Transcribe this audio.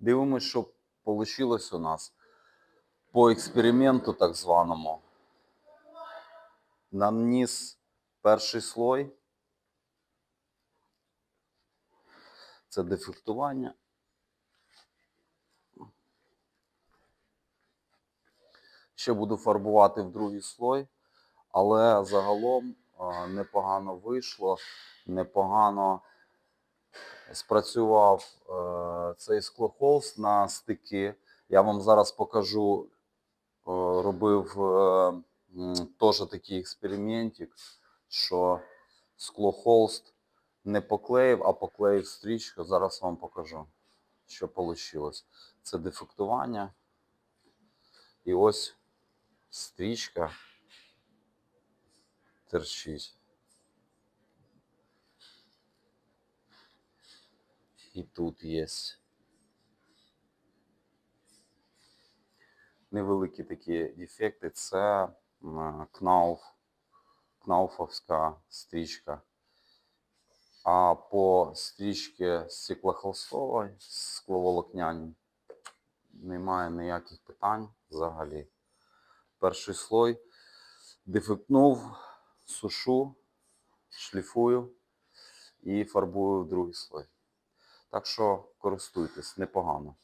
Дивимось, що вийшло у нас по експерименту так званому. Наніс перший слой. Це дефектування. Ще буду фарбувати в другий слой, але загалом непогано вийшло, непогано спрацював е, цей склохолст на стики. Я вам зараз покажу, е, робив е, теж такий експериментик, що склохолст не поклеїв, а поклеїв стрічку. Зараз вам покажу, що вийшло. Це дефектування. І ось стрічка терчить. І тут є невеликі такі дефекти. Це кнауф, кнауфовська стрічка. А по стрічці стеклохолстової, скловолокняній, немає ніяких питань взагалі. Перший слой дефектнув, сушу, шліфую і фарбую в другий слой. Так що користуйтесь непогано.